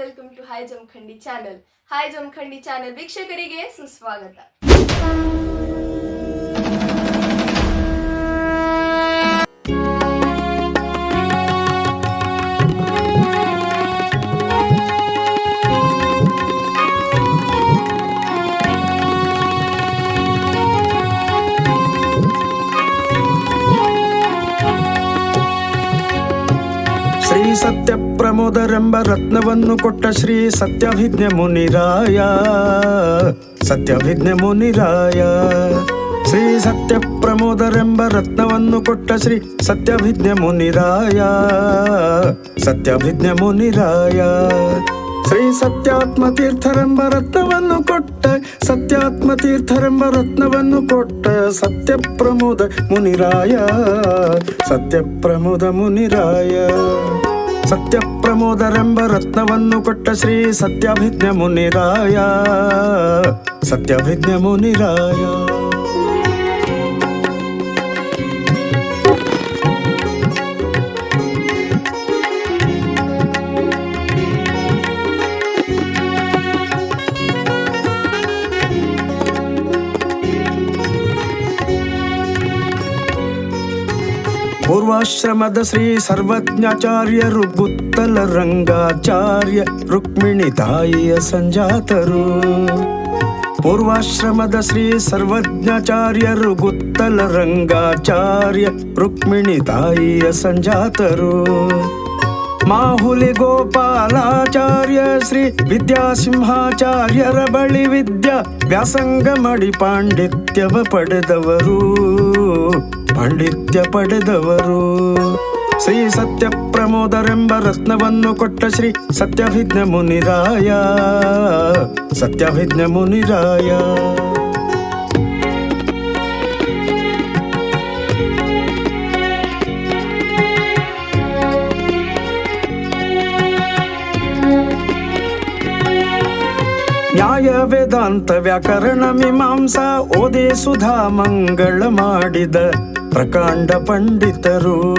welcome to hi Jamakhandi channel hi Jamakhandi channel ವೀಕ್ಷಕರಿಗೆ ಸುಸ್ವಾಗತ ರತ್ನವನ್ನು ಕೊಟ್ಟ ಶ್ರೀ ಸತ್ಯಭಿಜ್ಞ ಮುನಿರಾಯ. ಸತ್ಯಭಿಜ್ಞ ಮುನಿರಾಯ. ಶ್ರೀ ಸತ್ಯ ಪ್ರಮೋದರೆಂಬ ರತ್ನವನ್ನು ಕೊಟ್ಟ ಶ್ರೀ ಸತ್ಯಭಿಜ್ಞ ಮುನಿರಾಯ. ಸತ್ಯಭಿಜ್ಞ ಮುನಿರಾಯ. ಶ್ರೀ ಸತ್ಯಾತ್ಮ ತೀರ್ಥರೆಂಬ ರತ್ನವನ್ನು ಕೊಟ್ಟ ಸತ್ಯಾತ್ಮ ತೀರ್ಥರೆಂಬ ರತ್ನವನ್ನು ಕೊಟ್ಟ ಸತ್ಯ ಪ್ರಮೋದ ಮುನಿರಾಯ. ಸತ್ಯ ಪ್ರಮೋದ ಮುನಿರಾಯ. ಸತ್ಯ ಪ್ರಮೋದರೆಂಬ ರತ್ನವನ್ನು ಕೊಟ್ಟ ಶ್ರೀ ಸತ್ಯಾಭಿಜ್ಞ ಮುನಿರಾಯ ಸತ್ಯಾಭಿಜ್ಞ ಮುನಿರಾಯ ಪೂರ್ವಾಶ್ರಮದ ಶ್ರೀ ಸರ್ವಜ್ಞಾಚಾರ್ಯರು, ಗುತ್ತಲ ರಂಗಾಚಾರ್ಯ ರುಕ್ಮಿಣಿ ತಾಯಿಯ ಸಂಜಾತರು. ಪೂರ್ವಾಶ್ರಮದ ಶ್ರೀ ಸರ್ವಜ್ಞಾಚಾರ್ಯರು, ಗುತ್ತಲ ರಂಗಾಚಾರ್ಯ ರುಕ್ಮಿಣಿ ತಾಯಿಯ ಸಂಜಾತರು. ಮಾಹುಲಿ ಗೋಪಾಲಾಚಾರ್ಯ ಶ್ರೀ ವಿದ್ಯಾಸಿಂಹಾಚಾರ್ಯರ ಬಳಿ ವಿದ್ಯಾ ವ್ಯಾಸಂಗ ಮಾಡಿ ಪಾಂಡಿತ್ಯವ ಪಡೆದವರು. ಪಾಂಡಿತ್ಯ ಪಡೆದವರು. ಶ್ರೀ ಸತ್ಯ ಪ್ರಮೋದರೆಂಬ ರತ್ನವನ್ನು ಕೊಟ್ಟ ಶ್ರೀ ಸತ್ಯಭಿಜ್ಞ ಮುನಿರಾಯ. ಸತ್ಯಭಿಜ್ಞ ಮುನಿರಾಯ. ನ್ಯಾಯ ವೇದಾಂತ ವ್ಯಾಕರಣ ಮೀಮಾಂಸಾ, ಓದೇ ಸುಧಾ ಮಂಗಳ ಮಾಡಿದ ಪ್ರಕಾಂಡ ಪಂಡಿತರು.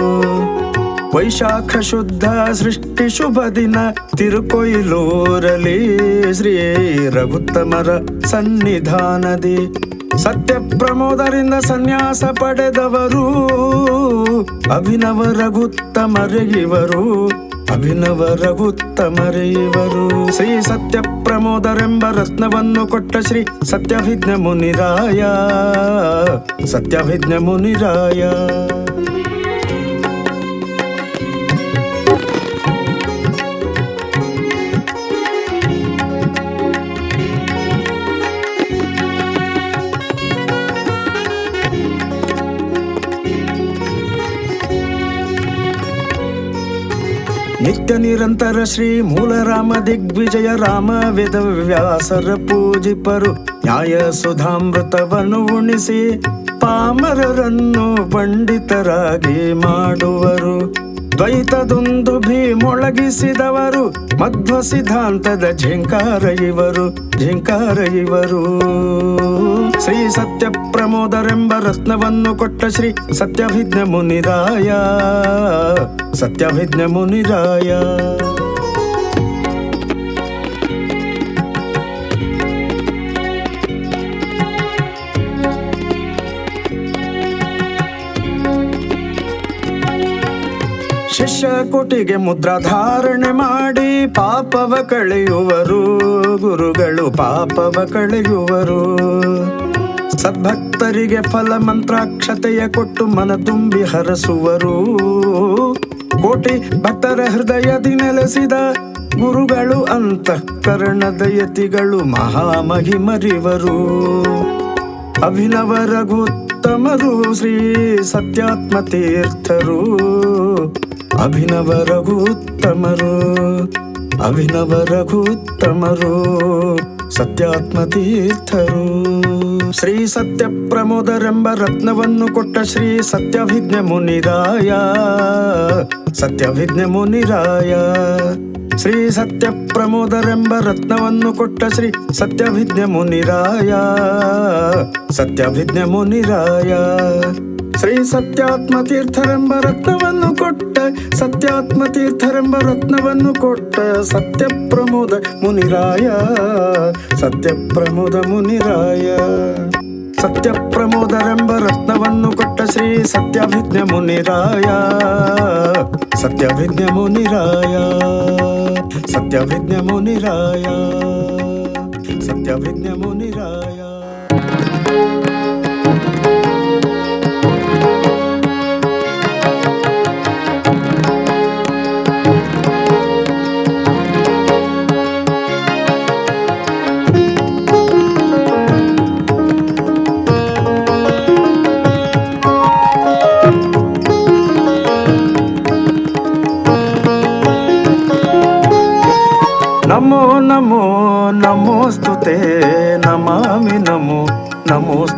ವೈಶಾಖ ಶುದ್ಧ ಸೃಷ್ಟಿ ಶುಭ ದಿನ ತಿರುಕೊಯ್ಲೂರಲಿ ಶ್ರೀ ರಘುತ್ತಮರ ಸನ್ನಿಧಾನದಿ. ಸತ್ಯ ಪ್ರಮೋದರಿಂದ ಸನ್ಯಾಸ ಪಡೆದವರು. ಅಭಿನವ ರಘುತ್ತಮರಿಗಿವರು ಅಭಿನವ ರಘುತ್ತಮರಿವರು ಶ್ರೀ ಸತ್ಯ ಪ್ರಮೋದರೆಂಬ ರತ್ನವನ್ನು ಕೊಟ್ಟ ಶ್ರೀ ಸತ್ಯಭಿಜ್ಞ ಮುನಿರಾಯ ಸತ್ಯಭಿಜ್ಞ ಮುನಿರಾಯ ನಿತ್ಯ ನಿರಂತರ ಶ್ರೀ ಮೂಲ ರಾಮ ದಿಗ್ವಿಜಯ ರಾಮ ವೇದ ವ್ಯಾಸರ ಪೂಜಿಪರು. ನ್ಯಾಯ ಸುಧಾಮೃತವನ್ನು ಉಣಿಸಿ ಪಾಮರರನ್ನು ಪಂಡಿತರಾಗಿ ಮಾಡುವರು. ದ್ವೈತದೊಂದು ಭೀ ಮೊಳಗಿಸಿದವರು ಮಧ್ವ ಸಿದ್ಧಾಂತದ ಝಿಂಕಾರ ಇವರು ಝಿಂಕಾರ ಇವರು. ಶ್ರೀ ಸತ್ಯ ಪ್ರಮೋದರೆಂಬ ರತ್ನವನ್ನು ಕೊಟ್ಟ ಶ್ರೀ ಸತ್ಯಭಿಜ್ಞ ಮುನಿರಾಯ ಸತ್ಯಭಿಜ್ಞ ಮುನಿರಾಯ ಶಿಷ್ಯ ಮುದ್ರಾ ಧಾರಣೆ ಮಾಡಿ ಪಾಪವ ಕಳೆಯುವರು, ಗುರುಗಳು ಪಾಪವ ಕಳೆಯುವರು. ಸದ್ಭಕ್ತರಿಗೆ ಫಲ ಮಂತ್ರಾಕ್ಷತೆಯ ಕೊಟ್ಟು ಮನ ತುಂಬಿ ಹರಸುವರು. ಕೋಟಿ ಭಕ್ತರ ಹೃದಯದಿ ನೆಲೆಸಿದ ಗುರುಗಳು ಅಂತಃಕರಣದ ಯತಿಗಳು ಮಹಾಮಹಿಮರಿವರು. ಅಭಿನವ ರಘುತ್ತಮರು, ಶ್ರೀ ಸತ್ಯಾತ್ಮ ತೀರ್ಥರು. ಅಭಿನವ ರಘುತ್ತಮರು ಅಭಿನವ ರಘುತ್ತಮರು ಸತ್ಯಾತ್ಮ ತೀರ್ಥರು ಶ್ರೀ ಸತ್ಯ ಪ್ರಮೋದರೆಂಬ ರತ್ನವನ್ನು ಕೊಟ್ಟ ಶ್ರೀ ಸತ್ಯಭಿಜ್ಞ ಮುನಿರಾಯ ಸತ್ಯಭಿಜ್ಞ ಮುನಿರಾಯ ಶ್ರೀ ಸತ್ಯ ಪ್ರಮೋದರೆಂಬ ರತ್ನವನ್ನು ಕೊಟ್ಟ ಶ್ರೀ ಸತ್ಯಭಿಜ್ಞ ಮುನಿರಾಯ ಸತ್ಯಭಿಜ್ಞ ಮುನಿರಾಯ ಶ್ರೀ ಸತ್ಯಾತ್ಮ ತೀರ್ಥರೆಂಬ ರತ್ನವನ್ನು ಕೊಟ್ಟ ಸತ್ಯಾತ್ಮ ತೀರ್ಥರೆಂಬ ರತ್ನವನ್ನು ಕೊಟ್ಟ ಸತ್ಯ ಪ್ರಮೋದ ಮುನಿರಾಯ ಸತ್ಯ ಪ್ರಮೋದ ಮುನಿರಾಯ ಸತ್ಯ ಪ್ರಮೋದರೆಂಬ ರತ್ನವನ್ನು ಕೊಟ್ಟ ಶ್ರೀ ಸತ್ಯಾಭಿಜ್ಞ ಮುನಿರಾಯ ಸತ್ಯಾಭಿಜ್ಞ ಮುನಿರಾಯ ಸತ್ಯಾಭಿಜ್ಞ ಮುನಿರಾಯ ಸತ್ಯಾಭಿಜ್ಞ ಮುನಿರಾಯ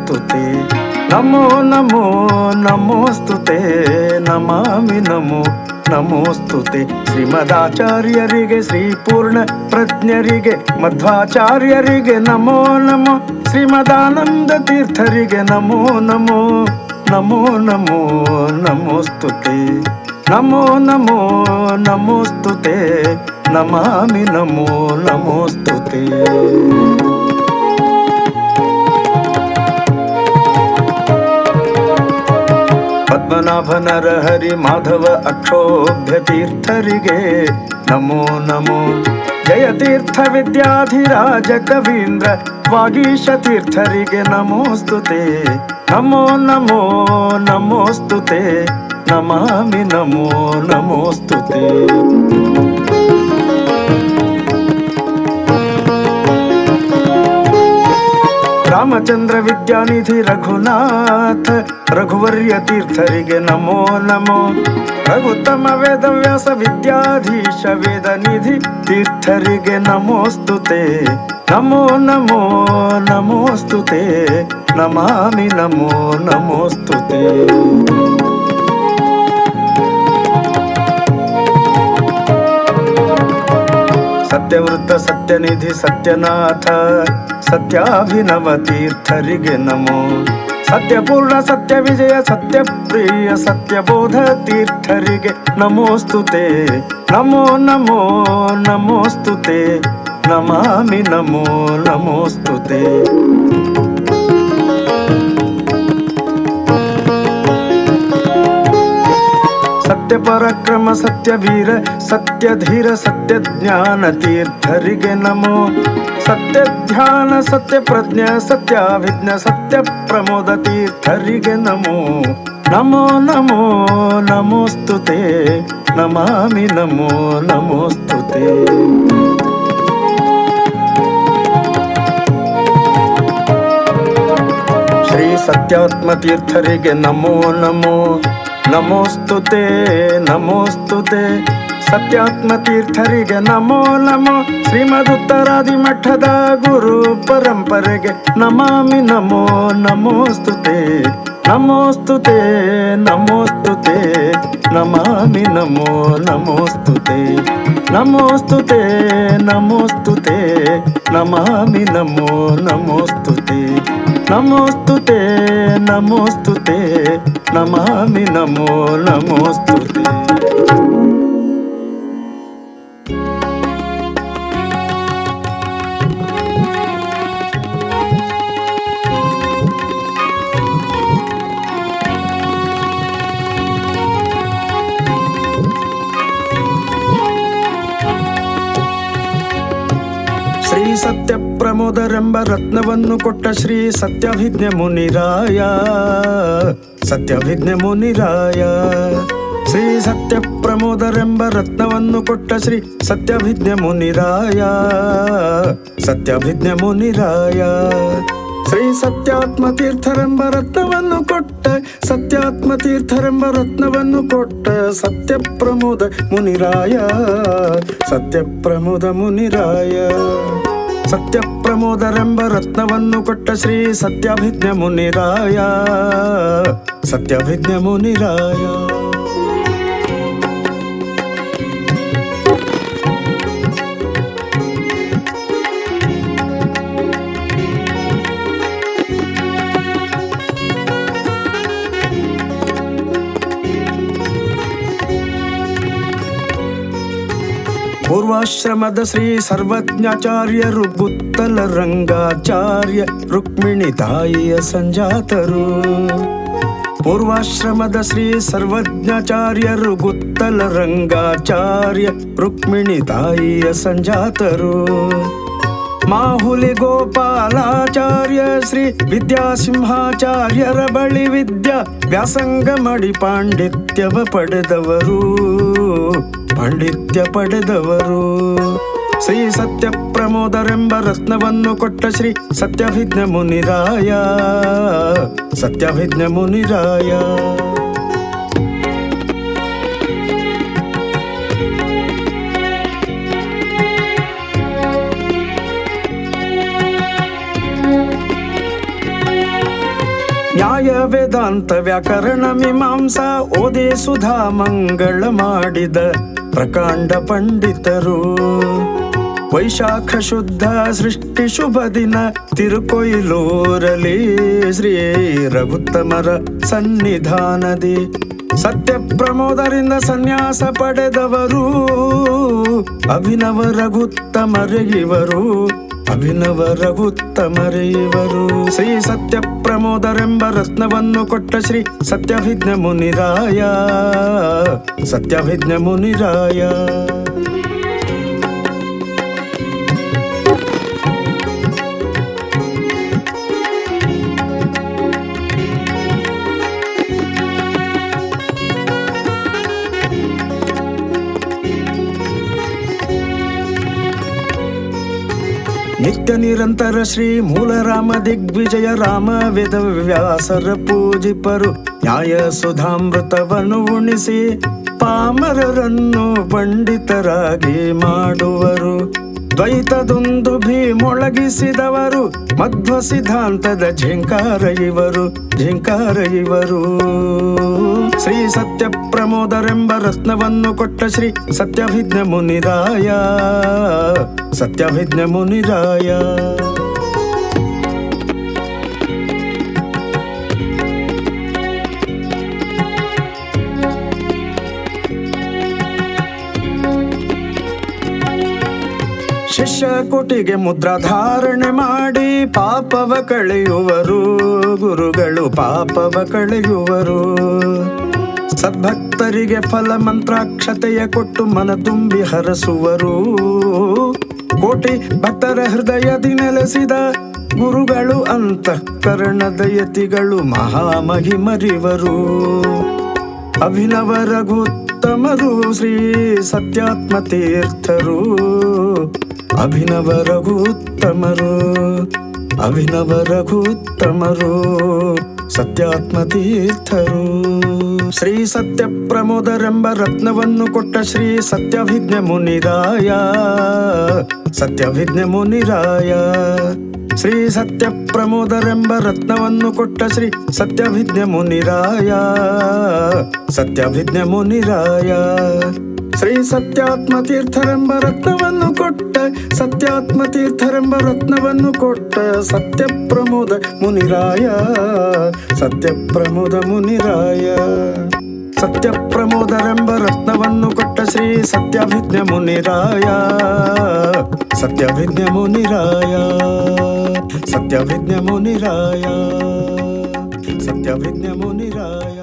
ನಮೋಸ್ತುತೆ ನಮೋ ನಮೋ ನಮೋಸ್ತುತೆ ನಮಾಮಿ ನಮೋ ನಮೋಸ್ತುತೆ ಶ್ರೀಮದಾಚಾರ್ಯರಿಗೆ ಶ್ರೀ ಪೂರ್ಣ ಪ್ರಜ್ಞರಿಗೆ ಮಧ್ವಾಚಾರ್ಯರಿಗೆ ನಮೋ ನಮೋ ಶ್ರೀಮದಾನಂದ ತೀರ್ಥರಿಗೆ ನಮೋ ನಮೋ ನಮೋ ನಮೋ ನಮೋಸ್ತುತೆ ನಮೋ ನಮೋ ನಮೋಸ್ತುತೆ ನಮಾಮಿ ನಮೋ ನಮೋಸ್ತುತೆ नाभनरहरिमाधव अक्षोभ्यतीर्थे नमो नमो। जयतीर्थविद्याधिराजगवीन्द्र त्वागीशतीर्थरिगे नमोऽस्तु ते। नमो नमो नमोऽस्तु ते। नमामि नमो नमोऽस्तु ते। ರಾಮಚಂದ್ರ ವಿದ್ಯಾನಿಧಿ ರಘುನಾಥ ರಘುವರ್ಯ ತೀರ್ಥರಿಗೆ ನಮೋ ನಮೋ ರಘುತ್ತಮ ವೇದವ್ಯಾಸ ವಿದ್ಯಾಧೀಶ ವೇದ ನಿಧಿ ತೀರ್ಥರಿಗೆ ನಮೋಸ್ತುತೆ ನಮೋ ನಮೋ ನಮೋಸ್ತುತೆ ನಮಾಮಿ ನಮೋ ನಮೋಸ್ತುತೆ ಸತ್ಯವೃತ್ತ ಸತ್ಯನಿಧಿ ಸತ್ಯನಾಥ ಸತ್ಯಾಭಿನವ ತೀರ್ಥರಿಗೆ ನಮೋ ಸತ್ಯಪೂರ್ಣ ಸತ್ಯ ವಿಜಯ ಸತ್ಯ ಪ್ರಿಯ ಸತ್ಯಬೋಧ ತೀರ್ಥರಿಗೆ ನಮೋಸ್ತುತೆ ನಮೋ ನಮೋ ನಮೋಸ್ತುತೆ ನಮಾಮಿ ನಮೋ ನಮೋಸ್ತುತೆ ಪರಾಕ್ರಮ ಸತ್ಯ ವೀರ ಸತ್ಯ ಧೀರ ಸತ್ಯ ಜ್ಞಾನ ತೀರ್ಥರಿಗೆ ನಮೋ ಸತ್ಯ ಧ್ಯಾನ ಸತ್ಯ ಪ್ರಜ್ಞ ಸತ್ಯಾಭಿಜ್ಞ ಸತ್ಯ ಪ್ರಮೋದ ತೀರ್ಥರಿಗೆ ನಮೋ ನಮೋ ನಮೋ ನಮೋಸ್ತುತೆ ನಮಾಮಿ ನಮೋ ನಮೋಸ್ತುತೆ ಶ್ರೀ ಸತ್ಯಾತ್ಮ ತೀರ್ಥರಿಗೆ ನಮೋ ನಮೋ ನಮೋಸ್ತುತೆ ನಮೋಸ್ತುತೆ. ಸತ್ಯಾತ್ಮ ತೀರ್ಥರಿಗೆ ನಮೋ ನಮೋ. ಶ್ರೀಮದುತ್ತರಾದಿ ಮಠದ ಗುರು ಪರಂಪರೆಗೆ ನಮಾಮಿ ನಮೋ ನಮೋಸ್ತುತೆ. నమోస్తుతే నమోస్తుతే నమామి నమో నమోస్తుతే. నమోస్తుతే నమోస్తుతే నమామి నమో నమోస్తుతే. నమోస్తుతే నమోస్తుతే నమామి నమో నమోస్తుతే. ಸತ್ಯ ಪ್ರಮೋದರೆಂಬ ರತ್ನವನ್ನು ಕೊಟ್ಟ ಶ್ರೀ ಸತ್ಯವಿಜ್ಞ ಮುನಿರಾಯ. ಸತ್ಯವಿಜ್ಞ ಮುನಿರಾಯ. ಶ್ರೀ ಸತ್ಯ ಪ್ರಮೋದರೆಂಬ ರತ್ನವನ್ನು ಕೊಟ್ಟ ಶ್ರೀ ಸತ್ಯವಿಜ್ಞ ಮುನಿರಾಯ. ಸತ್ಯವಿಜ್ಞ ಮುನಿರಾಯ. ಶ್ರೀ ಸತ್ಯಾತ್ಮ ತೀರ್ಥರೆಂಬ ರತ್ನವನ್ನು ಕೊಟ್ಟ, ಸತ್ಯಾತ್ಮ ತೀರ್ಥರೆಂಬ ರತ್ನವನ್ನು ಕೊಟ್ಟ ಸತ್ಯ ಪ್ರಮೋದ ಮುನಿರಾಯ. ಸತ್ಯ ಪ್ರಮೋದ ಮುನಿರಾಯ. ಸತ್ಯ ಪ್ರಮೋದರೆಂಬ ರತ್ನವನ್ನು ಕೊಟ್ಟ ಶ್ರೀ ಸತ್ಯಾಭಿಜ್ಞ ಮುನಿರಾಯ ಸತ್ಯಾಭಿಜ್ಞ ಮುನಿರಾಯ ಪೂರ್ವಾಶ್ರಮದ ಶ್ರೀ ಸರ್ವಜ್ಞಾಚಾರ್ಯರು, ಗುತ್ತಲ ರಂಗಾಚಾರ್ಯ ರುಕ್ಮಿಣಿ ತಾಯಿಯ ಸಂಜಾತರು. ಪೂರ್ವಾಶ್ರಮದ ಶ್ರೀ ಸರ್ವಜ್ಞಾಚಾರ್ಯರು, ಗುತ್ತಲ ರಂಗಾಚಾರ್ಯ ರುಕ್ಮಿಣಿ ತಾಯಿಯ ಸಂಜಾತರು. ಮಾಹುಲಿ ಗೋಪಾಲಾಚಾರ್ಯ ಶ್ರೀ ವಿದ್ಯಾಸಿಂಹಾಚಾರ್ಯರ ಬಳಿ ವಿದ್ಯಾ ವ್ಯಾಸಂಗ ಮಾಡಿ ಪಾಂಡಿತ್ಯವ ಪಡೆದವರು. ಪಾಂಡಿತ್ಯ ಪಡೆದವರು. ಶ್ರೀ ಸತ್ಯ ಪ್ರಮೋದರೆಂಬ ರತ್ನವನ್ನು ಕೊಟ್ಟ ಶ್ರೀ ಸತ್ಯಭಿಜ್ಞ ಮುನಿರಾಯ. ಸತ್ಯಭಿಜ್ಞ ಮುನಿರಾಯ. ನ್ಯಾಯ ವೇದಾಂತ ವ್ಯಾಕರಣ ಮೀಮಾಂಸಾ, ಓದೇ ಸುಧಾ ಮಂಗಳ ಮಾಡಿದ ಪ್ರಕಾಂಡ ಪಂಡಿತರು. ವೈಶಾಖ ಶುದ್ಧ ಸೃಷ್ಟಿ ಶುಭ ದಿನ ತಿರುಕೊಯ್ಲೂರಲಿ ಶ್ರೀ ರಘುತ್ತಮರ ಸನ್ನಿಧಾನದಿ. ಸತ್ಯ ಪ್ರಮೋದರಿಂದ ಸನ್ಯಾಸ ಪಡೆದವರು. ಅಭಿನವ ರಘುತ್ತಮರ ಇವರು ಅಭಿನವ ರಘುತ್ತಮರೇ ಇವರು ಶ್ರೀ ಸತ್ಯ ಪ್ರಮೋದರೆಂಬ ರತ್ನವನ್ನು ಕೊಟ್ಟ ಶ್ರೀ ಸತ್ಯವಿಜ್ಞ ಮುನಿರಾಯ ಸತ್ಯವಿಜ್ಞ ಮುನಿರಾಯ. ನಿತ್ಯ ನಿರಂತರ ಶ್ರೀ ಮೂಲ ರಾಮ ದಿಗ್ವಿಜಯ ರಾಮ ವೇದ ವ್ಯಾಸರ ಪೂಜಿಪರು ನ್ಯಾಯ ಸುಧಾಮೃತವನ್ನು ಉಣಿಸಿ ಪಾಮರರನ್ನು ಪಂಡಿತರಾಗಿ ಮಾಡುವರು. ದ್ವೈತದೊಂದು ಭೀ ಮೊಳಗಿಸಿದವರು ಮಧ್ವ ಸಿದ್ಧಾಂತದ ಝಿಂಕಾರ ಇವರು ಝಿಂಕಾರ ಇವರು ಶ್ರೀ ಸತ್ಯ ಪ್ರಮೋದರೆಂಬ ರತ್ನವನ್ನು ಕೊಟ್ಟ ಶ್ರೀ ಸತ್ಯಭಿಜ್ಞ ಮುನಿರಾಯ ಸತ್ಯಭಿಜ್ಞ ಮುನಿರಾಯ. ಶಿಷ್ಯ ಕೋಟಿಗೆ ಮುದ್ರಾಧಾರಣೆ ಮಾಡಿ ಪಾಪವ ಕಳೆಯುವರು, ಗುರುಗಳು ಪಾಪವ ಕಳೆಯುವರು. ಸದ್ಭಕ್ತರಿಗೆ ಫಲ ಮಂತ್ರಾಕ್ಷತೆಯ ಕೊಟ್ಟು ಮನ ತುಂಬಿ ಹರಸುವರು. ಕೋಟಿ ಭಕ್ತರ ಹೃದಯದಿ ನೆಲೆಸಿದ ಗುರುಗಳು ಅಂತಃಕರಣದ ಯತಿಗಳು ಮಹಾಮಹಿಮರಿವರು. ಅಭಿನವ ರಘುತ್ತಮರು, ಶ್ರೀ ಸತ್ಯಾತ್ಮ ತೀರ್ಥರು. ಅಭಿನವ ರಘುತ್ತಮರು ಅಭಿನವ ರಘುತ್ತಮರು ಸತ್ಯಾತ್ಮ ತೀರ್ಥರು ಶ್ರೀ ಸತ್ಯ ಪ್ರಮೋದರೆಂಬ ರತ್ನವನ್ನು ಕೊಟ್ಟ ಶ್ರೀ ಸತ್ಯವಿಜ್ಞ ಮುನಿರಾಯ ಸತ್ಯವಿಜ್ಞ ಮುನಿರಾಯ ಶ್ರೀ ಸತ್ಯ ಪ್ರಮೋದರೆಂಬ ರತ್ನವನ್ನು ಕೊಟ್ಟ ಶ್ರೀ ಸತ್ಯವಿಜ್ಞ ಮುನಿರಾಯ ಸತ್ಯವಿಜ್ಞ ಮುನಿರಾಯ ಶ್ರೀ ಸತ್ಯಾತ್ಮ ತೀರ್ಥರೆಂಬ ರತ್ನವನ್ನು ಕೊಟ್ಟ ಸತ್ಯಾತ್ಮ ತೀರ್ಥರೆಂಬ ರತ್ನವನ್ನು ಕೊಟ್ಟ ಸತ್ಯ ಪ್ರಮೋದ ಮುನಿರಾಯ ಸತ್ಯ ಪ್ರಮೋದ ಮುನಿರಾಯ ಸತ್ಯ ಪ್ರಮೋದರೆಂಬ ರತ್ನವನ್ನು ಕೊಟ್ಟ ಶ್ರೀ ಸತ್ಯವಿಜ್ಞ ಮುನಿರಾಯ ಸತ್ಯವಿಜ್ಞ ಮುನಿರಾಯ ಸತ್ಯವಿಜ್ಞ ಮುನಿರಾಯ ಸತ್ಯವಿಜ್ಞ ಮುನಿರಾಯ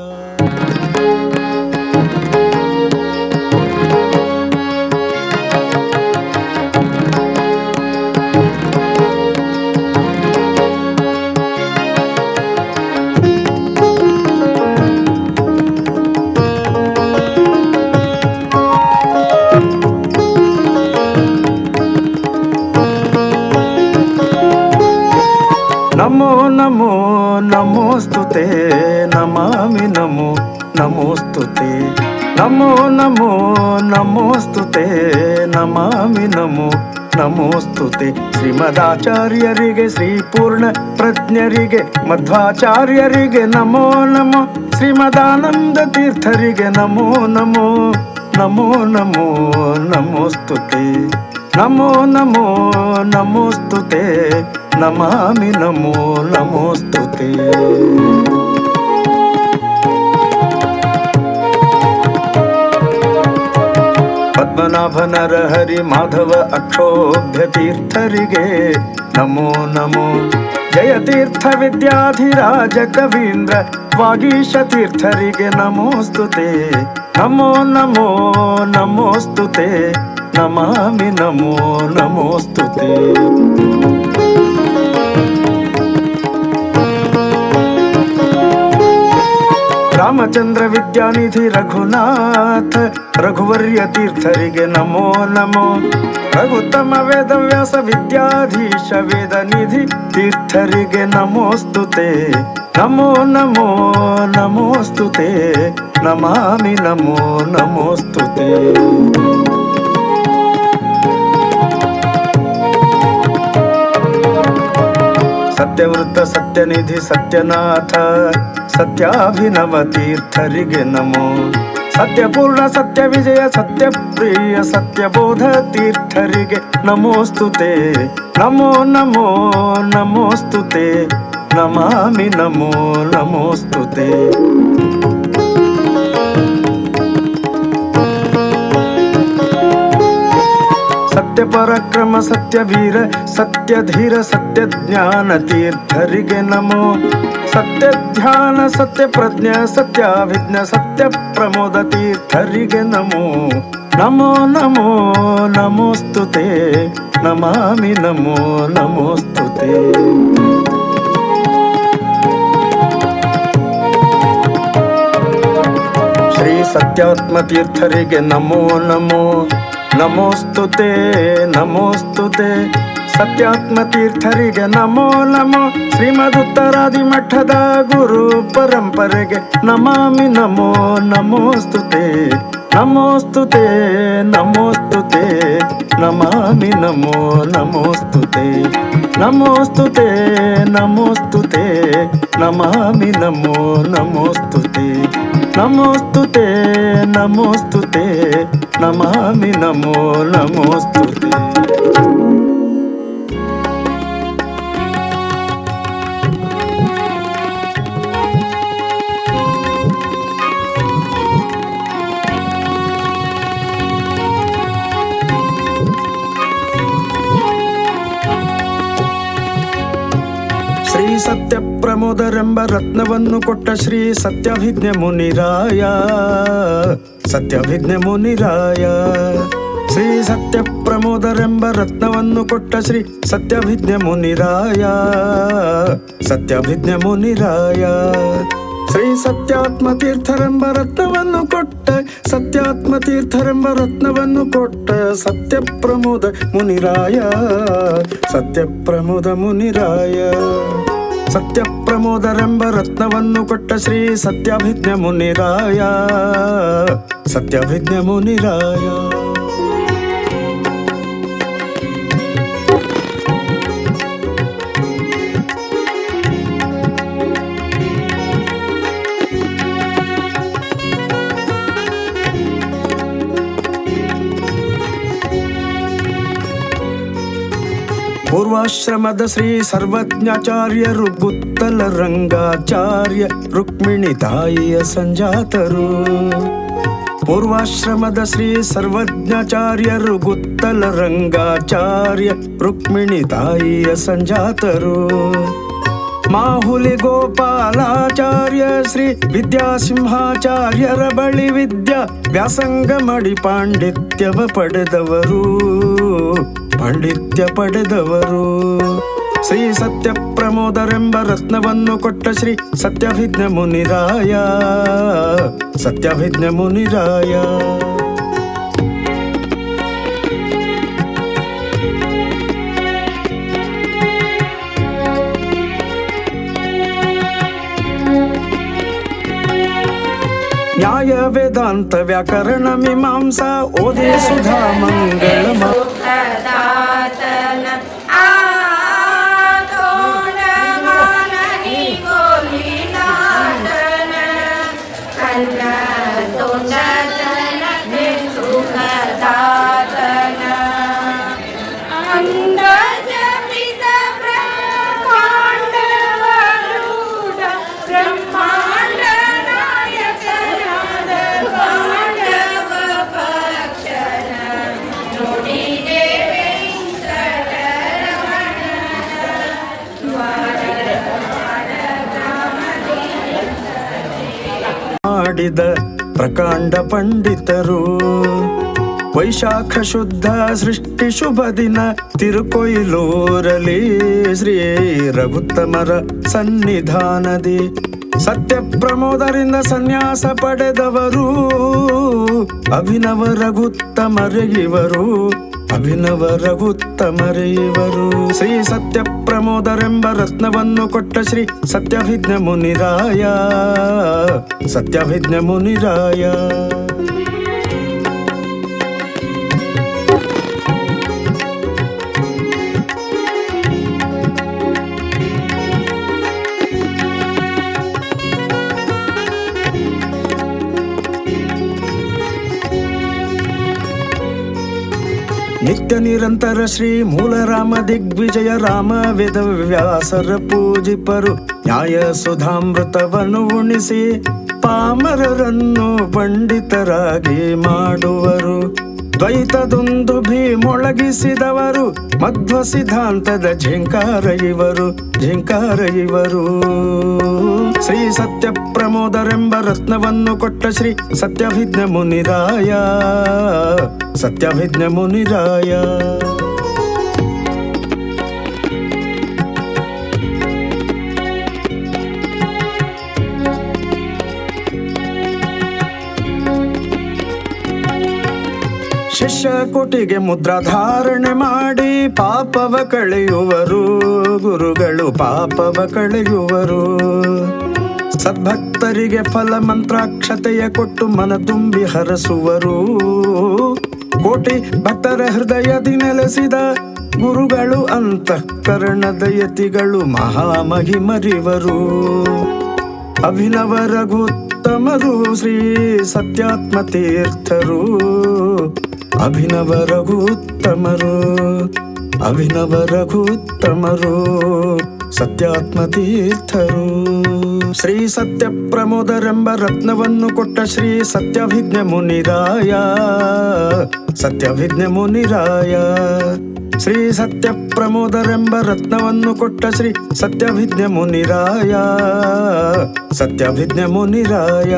ನಮಾಮಿ ನಮೋ ನಮೋಸ್ತುತೆ ನಮೋ ನಮೋ ನಮೋಸ್ತುತೆ ನಮಾಮಿ ನಮೋ ನಮೋಸ್ತುತೆ ಶ್ರೀಮದಾಚಾರ್ಯರಿಗೆ ಶ್ರೀ ಪೂರ್ಣ ಪ್ರಜ್ಞರಿಗೆ ಮಧ್ವಾಚಾರ್ಯರಿಗೆ ನಮೋ ನಮೋ ಶ್ರೀಮದಾನಂದ ತೀರ್ಥರಿಗೆ ನಮೋ ನಮೋ ನಮೋ ನಮೋ ನಮೋಸ್ತುತೆ ನಮೋ ನಮೋ ನಮೋಸ್ತುತೆ ನಮಾಮಿ ನಮೋ ನಮೋಸ್ತುತೆ पद्मनाभ नाभनर हरिमाधव अक्षोभ्यतीर्थे नमो नमो। जयतीर्थविद्याधिराज कवीन्द्र स्वागीशतीर्थरिगे नमोऽस्तु ते। नमो नमो नमोऽस्तु ते। नमामि नमो नमोऽस्तु ते। ರಾಮಚಂದ್ರ ವಿದ್ಯಾನಿಧಿ ರಘುನಾಥ ರಘುವರ್ಯ ತೀರ್ಥರಿಗೆ ನಮೋ ನಮೋ ರಘುತ್ತಮ ವೇದವ್ಯಾಸ ವಿದ್ಯಾಧೀಶ ವೇದ ನಿಧಿ ತೀರ್ಥರಿಗೆ ನಮೋಸ್ತುತೆ ನಮೋ ನಮೋ ನಮೋಸ್ತುತೆ ನಮಾಮಿ ನಮೋ ನಮೋಸ್ತುತೆ ಸತ್ಯವೃತ್ತ ಸತ್ಯನಿಧಿ ಸತ್ಯನಾಥ ಸತ್ಯಾಭಿನವ ತೀರ್ಥರಿಗೆ ನಮೋ ಸತ್ಯಪೂರ್ಣ ಸತ್ಯ ವಿಜಯ ಸತ್ಯಪ್ರಿಯ ಸತ್ಯಬೋಧ ತೀರ್ಥರಿಗೆ ನಮೋಸ್ತುತೆ ನಮೋ ನಮೋ ನಮೋಸ್ತುತೆ ನಮಾಮಿ ನಮೋ ನಮೋಸ್ತುತೆ ಸತ್ಯ ಪರಾಕ್ರಮ ಸತ್ಯ ವೀರ ಸತ್ಯ ಧೀರ ಸತ್ಯ ಜ್ಞಾನ ತೀರ್ಥರಿಗೆ ನಮೋ ಸತ್ಯ ಧ್ಯಾನ ಸತ್ಯ ಪ್ರಜ್ಞ ಸತ್ಯಾಭಿಜ್ಞ ಸತ್ಯ ಪ್ರಮೋದ ತೀರ್ಥರಿಗೆ ನಮೋ ನಮೋ ನಮೋ ನಮೋಸ್ತುತೆ ನಮಾಮಿ ನಮೋ ನಮೋಸ್ತುತೆ ಶ್ರೀ ಸತ್ಯಾತ್ಮ ತೀರ್ಥರಿಗೆ ನಮೋ ನಮೋ ನಮೋಸ್ತುತೆ ನಮೋಸ್ತುತೆ. ಸತ್ಯಾತ್ಮ ತೀರ್ಥರಿಗೆ ನಮೋ ನಮೋ. ಶ್ರೀಮದುತ್ತರಾದಿ ಮಠದ ಗುರು ಪರಂಪರೆಗೆ ನಮಾಮಿ ನಮೋ, ನಮೋಸ್ತುತೆ. ನಮೋಸ್ತುತೆ ನಮೋಸ್ತುತೆ. నమామి నమో నమోస్తు నమోస్తు నమోస్తు నమామి నమో నమోస్తు నమోస్తు నమోస్తు నమామి నమో నమోస్తు ಪ್ರಮೋದರೆಂಬ ರತ್ನವನ್ನು ಕೊಟ್ಟ ಶ್ರೀ ಸತ್ಯಭಿಜ್ಞ ಮುನಿರಾಯ. ಸತ್ಯಭಿಜ್ಞ ಮುನಿರಾಯ. ಶ್ರೀ ಸತ್ಯ ಪ್ರಮೋದರೆಂಬ ರತ್ನವನ್ನು ಕೊಟ್ಟ ಶ್ರೀ ಸತ್ಯಭಿಜ್ಞ ಮುನಿರಾಯ. ಸತ್ಯಭಿಜ್ಞ ಮುನಿರಾಯ. ಶ್ರೀ ಸತ್ಯಾತ್ಮ ತೀರ್ಥರೆಂಬ ರತ್ನವನ್ನು ಕೊಟ್ಟ ಸತ್ಯಾತ್ಮ ತೀರ್ಥರೆಂಬ ರತ್ನವನ್ನು ಕೊಟ್ಟ ಸತ್ಯ ಪ್ರಮೋದ ಮುನಿರಾಯ. ಸತ್ಯ ಪ್ರಮೋದ ಮುನಿರಾಯ. ಸತ್ಯ ಪ್ರಮೋದರೆಂಬ ರತ್ನವನ್ನು ಕೊಟ್ಟ ಶ್ರೀ ಸತ್ಯಭಿಜ್ಞ ಮುನಿರಾಯ. ಸತ್ಯಭಿಜ್ಞ ಮುನಿರಾಯ. ಪೂರ್ವಾಶ್ರಮದ ಶ್ರೀ ಸರ್ವಜ್ಞಾಚಾರ್ಯರು, ಗುತ್ತಲ ರಂಗಾಚಾರ್ಯ ರುಕ್ಮಿಣಿ ತಾಯಿಯ ಸಂಜಾತರು. ಪೂರ್ವಾಶ್ರಮದ ಶ್ರೀ ಸರ್ವಜ್ಞಾಚಾರ್ಯರು, ಗುತ್ತಲ ರಂಗಾಚಾರ್ಯ ರುಕ್ಮಿಣಿ ತಾಯಿಯ ಸಂಜಾತರು. ಮಾಹುಲಿ ಗೋಪಾಲಾಚಾರ್ಯ ಶ್ರೀ ವಿದ್ಯಾಸಿಂಹಾಚಾರ್ಯರ ಬಳಿ ವಿದ್ಯಾ ವ್ಯಾಸಂಗ ಮಾಡಿ ಪಾಂಡಿತ್ಯವ ಪಡೆದವರು. ಪಾಂಡಿತ್ಯ ಪಡೆದವರು. ಶ್ರೀ ಸತ್ಯ ಪ್ರಮೋದರೆಂಬ ರತ್ನವನ್ನು ಕೊಟ್ಟ ಶ್ರೀ ಸತ್ಯಭಿಜ್ಞ ಮುನಿರಾಯ. ಸತ್ಯಭಿಜ್ಞ ಮುನಿರಾಯ. ನ್ಯಾಯ ವೇದಾಂತ ವ್ಯಾಕರಣ ಮೀಮಾಂಸಾ, ಓದೇ ಸುಧಾ ಮಂಗಳ Ana. ಪ್ರಕಾಂಡ ಪಂಡಿತರು. ವೈಶಾಖ ಶುದ್ಧ ಸೃಷ್ಟಿ ಶುಭ ದಿನ ತಿರುಕೊಯ್ಲೂರಲಿ ಶ್ರೀ ರಘುತ್ತಮರ ಸನ್ನಿಧಾನದಿ. ಸತ್ಯ ಪ್ರಮೋದರಿಂದ ಸನ್ಯಾಸ ಪಡೆದವರು. ಅಭಿನವ ರಘುತ್ತಮರಿಗಿವರು. ಅಭಿನವ ರಘುತ್ತಮರೇ ಶ್ರೀ ಸತ್ಯ ಪ್ರಮೋದರೆಂಬ ರತ್ನವನ್ನು ಕೊಟ್ಟ ಶ್ರೀ ಸತ್ಯಭಿಜ್ಞ ಮುನಿರಾಯ ಸತ್ಯಭಿಜ್ಞ ಮುನಿರಾಯ ನಿತ್ಯ ನಿರಂತರ ಶ್ರೀ ಮೂಲ ರಾಮ ದಿಗ್ವಿಜಯ ರಾಮ ವೇದ ವ್ಯಾಸರ ಪೂಜಿಪರು. ನ್ಯಾಯ ಸುಧಾಮೃತವನ್ನು ಉಣಿಸಿ ಪಾಮರರನ್ನು ಪಂಡಿತರಾಗಿ ಮಾಡುವರು. ದ್ವೈತದೊಂದು ಭೀ ಮೊಳಗಿಸಿದವರು ಮಧ್ವ ಸಿದ್ಧಾಂತದ ಝಿಂಕಾರ ಇವರು ಝಿಂಕಾರ ಇವರು. ಶ್ರೀ ಸತ್ಯ ಪ್ರಮೋದರೆಂಬ ರತ್ನವನ್ನು ಕೊಟ್ಟ ಶ್ರೀ ಸತ್ಯಭಿಜ್ಞ ಮುನಿರಾಯ. ಸತ್ಯಭಿಜ್ಞ ಮುನಿರಾಯ. ಶಿಷ್ಯ ಕೋಟಿಗೆ ಮುದ್ರಾಧಾರಣೆ ಮಾಡಿ ಪಾಪವ ಕಳೆಯುವರು, ಗುರುಗಳು ಪಾಪವ ಕಳೆಯುವರು. ಸದ್ಭಕ್ತರಿಗೆ ಫಲ ಮಂತ್ರಾಕ್ಷತೆಯ ಕೊಟ್ಟು ಮನ ತುಂಬಿ ಹರಸುವರು. ಕೋಟಿ ಭಕ್ತರ ಹೃದಯದಿ ನೆಲೆಸಿದ ಗುರುಗಳು, ಅಂತಃಕರಣದ ಯತಿಗಳು, ಮಹಾಮಹಿಮರಿವರು. ಅಭಿನವ ರಘುತ್ತಮರು, ಶ್ರೀ ಸತ್ಯಾತ್ಮ ತೀರ್ಥರು. ಅಭಿನವ ರಘುತ್ತಮರು ಅಭಿನವ ರಘುತ್ತಮರು, ಸತ್ಯಾತ್ಮ ತೀರ್ಥರು. ಶ್ರೀ ಸತ್ಯ ಪ್ರಮೋದರೆಂಬ ರತ್ನವನ್ನು ಕೊಟ್ಟ ಶ್ರೀ ಸತ್ಯಭಿಜ್ಞ ಮುನಿರಾಯ. ಸತ್ಯಭಿಜ್ಞ ಮುನಿರಾಯ. ಶ್ರೀ ಸತ್ಯ ಪ್ರಮೋದರೆಂಬ ರತ್ನವನ್ನು ಕೊಟ್ಟ ಶ್ರೀ ಸತ್ಯಭಿಜ್ಞ ಮುನಿರಾಯ. ಸತ್ಯಭಿಜ್ಞ ಮುನಿರಾಯ.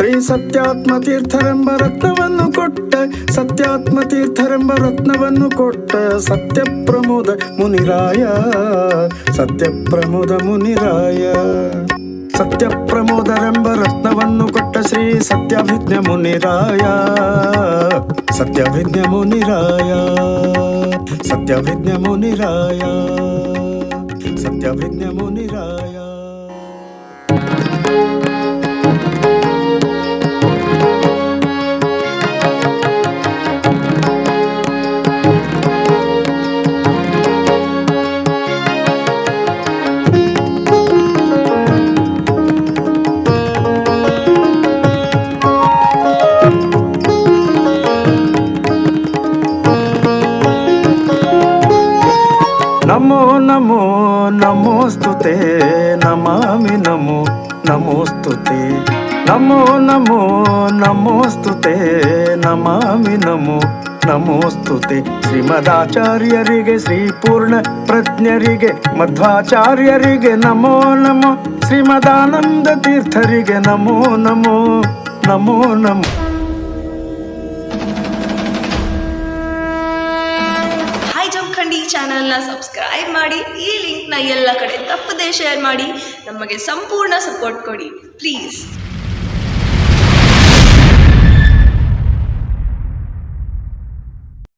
ಶ್ರೀ ಸತ್ಯಾತ್ಮ ತೀರ್ಥರೆಂಬ ರತ್ನವನ್ನು ಕೊಟ್ಟ ಸತ್ಯಾತ್ಮ ತೀರ್ಥರೆಂಬ ರತ್ನವನ್ನು ಕೊಟ್ಟ ಸತ್ಯ ಪ್ರಮೋದ ಮುನಿರಾಯ ಸತ್ಯ ಪ್ರಮೋದ ಮುನಿರಾಯ ಸತ್ಯ ಪ್ರಮೋದರೆಂಬ ರತ್ನವನ್ನು ಕೊಟ್ಟ ಶ್ರೀ ಸತ್ಯಭಿಜ್ಞ ಮುನಿರಾಯ ಸತ್ಯಭಿಜ್ಞ ಮುನಿರಾಯ ಸತ್ಯಭಿಜ್ಞ ಮುನಿರಾಯ ಸತ್ಯಭಿಜ್ಞ ಮುನಿರಾಯ ನಮೋಸ್ತುತೆ ನಮಾಮಿ ನಮೋ ನಮೋಸ್ತುತೆ ನಮೋ ನಮೋ ನಮೋಸ್ತುತೆ ನಮಾಮಿ ನಮೋ ನಮೋಸ್ತುತೆ ಶ್ರೀಮದಾಚಾರ್ಯರಿಗೆ ಶ್ರೀಪೂರ್ಣ ಪ್ರಜ್ಞರಿಗೆ, ಮಧ್ವಾಚಾರ್ಯರಿಗೆ ನಮೋ ನಮೋ, ಶ್ರೀಮದಾನಂದ ತೀರ್ಥರಿಗೆ ನಮೋ ನಮೋ ನಮೋ ನಮೋ. ಚಾನಲ್ನ ಸಬ್ಸ್ಕ್ರೈಬ್ ಮಾಡಿ, ಈ ಲಿಂಕ್ನ ಎಲ್ಲ ಕಡೆ ತಪ್ಪದೇ ಶೇರ್ ಮಾಡಿ, ನಮಗೆ ಸಂಪೂರ್ಣ ಸಪೋರ್ಟ್ ಕೊಡಿ ಪ್ಲೀಸ್